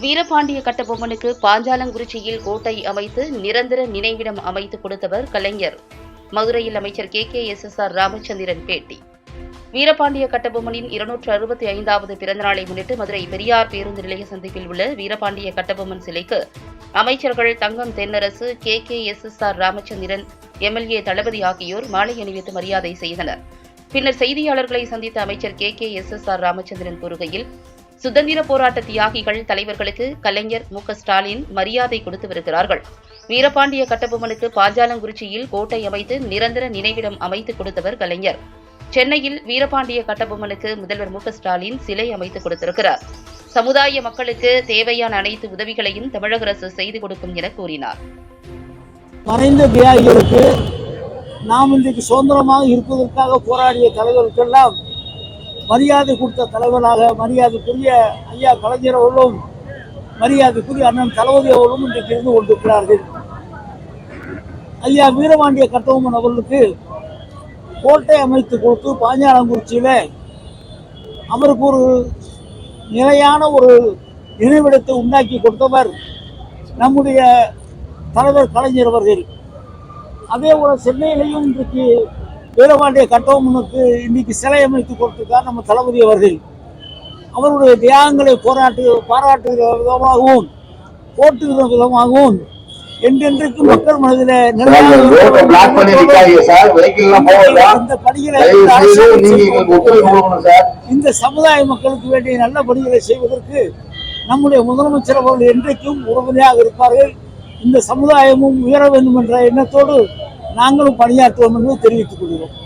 வீரபாண்டிய கட்டபொம்மனுக்கு பாஞ்சாலங்குறிச்சியில் கோட்டை அமைத்து நிரந்தர நினைவிடம் அமைத்து கொடுத்தவர் கலைஞர். மதுரையில் அமைச்சர் K. K. S. S. R. Ramachandran பேட்டி. வீரபாண்டிய கட்டபொம்மனின் இருநூற்று அறுபத்தி ஐந்தாவது பிறந்தநாளை முன்னிட்டு மதுரை பெரியார் பேருந்து நிலைய சந்திப்பில் உள்ள வீரபாண்டிய கட்டபொம்மன் சிலைக்கு அமைச்சர்கள் Thangam Thennarasu K. K. S. S. R. Ramachandran MLA Thalapathi ஆகியோர் மாலை அணிவித்து மரியாதை செய்தனர். பின்னர் செய்தியாளர்களை சந்தித்த அமைச்சர் K. K. S. S. R. Ramachandran கூறுகையில் சுதந்திர போராட்ட தியாகிகள் தலைவர்களுக்கு கலைஞர் மு ஸ்டாலின் மரியாதை கொடுத்து வருகிறார்கள். வீரபாண்டிய கட்டபொம்மனுக்கு பாஞ்சாலங்குறிச்சியில் கோட்டை அமைத்து நிரந்தர நினைவிடம் அமைத்து கொடுத்தவர் கலைஞர். சென்னையில் வீரபாண்டிய கட்டபொம்மனுக்கு முதல்வர் மு ஸ்டாலின் சிலை அமைத்து கொடுத்திருக்கிறார். சமுதாய மக்களுக்கு தேவையான அனைத்து உதவிகளையும் தமிழக அரசு செய்து கொடுக்கும் என கூறினார். மறைந்த தியாகிகளுக்கு நாம் இன்றைக்கு சுதந்திரமாக இருப்பதற்காக போராடிய தலைவருக்கெல்லாம் மரியாதை கொடுத்த தலைவராக மரியாதைக்குரிய ஐயா கலைஞர் அவர்களும் மரியாதைக்குரிய அண்ணன் தளபதி அவர்களும் இன்றைக்கு இருந்து கொண்டிருக்கிறார்கள். ஐயா வீரபாண்டிய கட்டபொம்மன் அவர்களுக்கு கோட்டை அமைத்து கொடுத்து பாஞ்சாலங்குறிச்சியில் அவருக்கு ஒரு நிலையான ஒரு நினைவிடத்தை உண்டாக்கி கொடுத்தவர் நம்முடைய தலைவர் கலைஞர் அவர்கள். அதே போல சென்னையிலையும் இன்றைக்கு வீரபாண்டிய கட்டபொம்மனுக்கு இன்னைக்கு சிலை அமைத்து கொடுத்திருக்கார் நம்ம தளபதி அவர்கள். அவருடைய தியாகங்களை போராட்டு பாராட்டுகிற விதமாகவும் போட்டுகிற விதமாகவும் என்றென்றைக்கு மக்கள் மனதில் இந்த சமுதாய மக்களுக்கு வேண்டிய நல்ல பணிகளை செய்வதற்கு நம்முடைய முதலமைச்சர் அவர்கள் என்றைக்கும் உறுதுணையாக இருப்பார்கள். இந்த சமுதாயமும் உயர வேண்டும் என்ற எண்ணத்தோடு நாங்களும் பணியாற்றுவோம் என்று தெரிவித்துக் கொள்கிறோம்.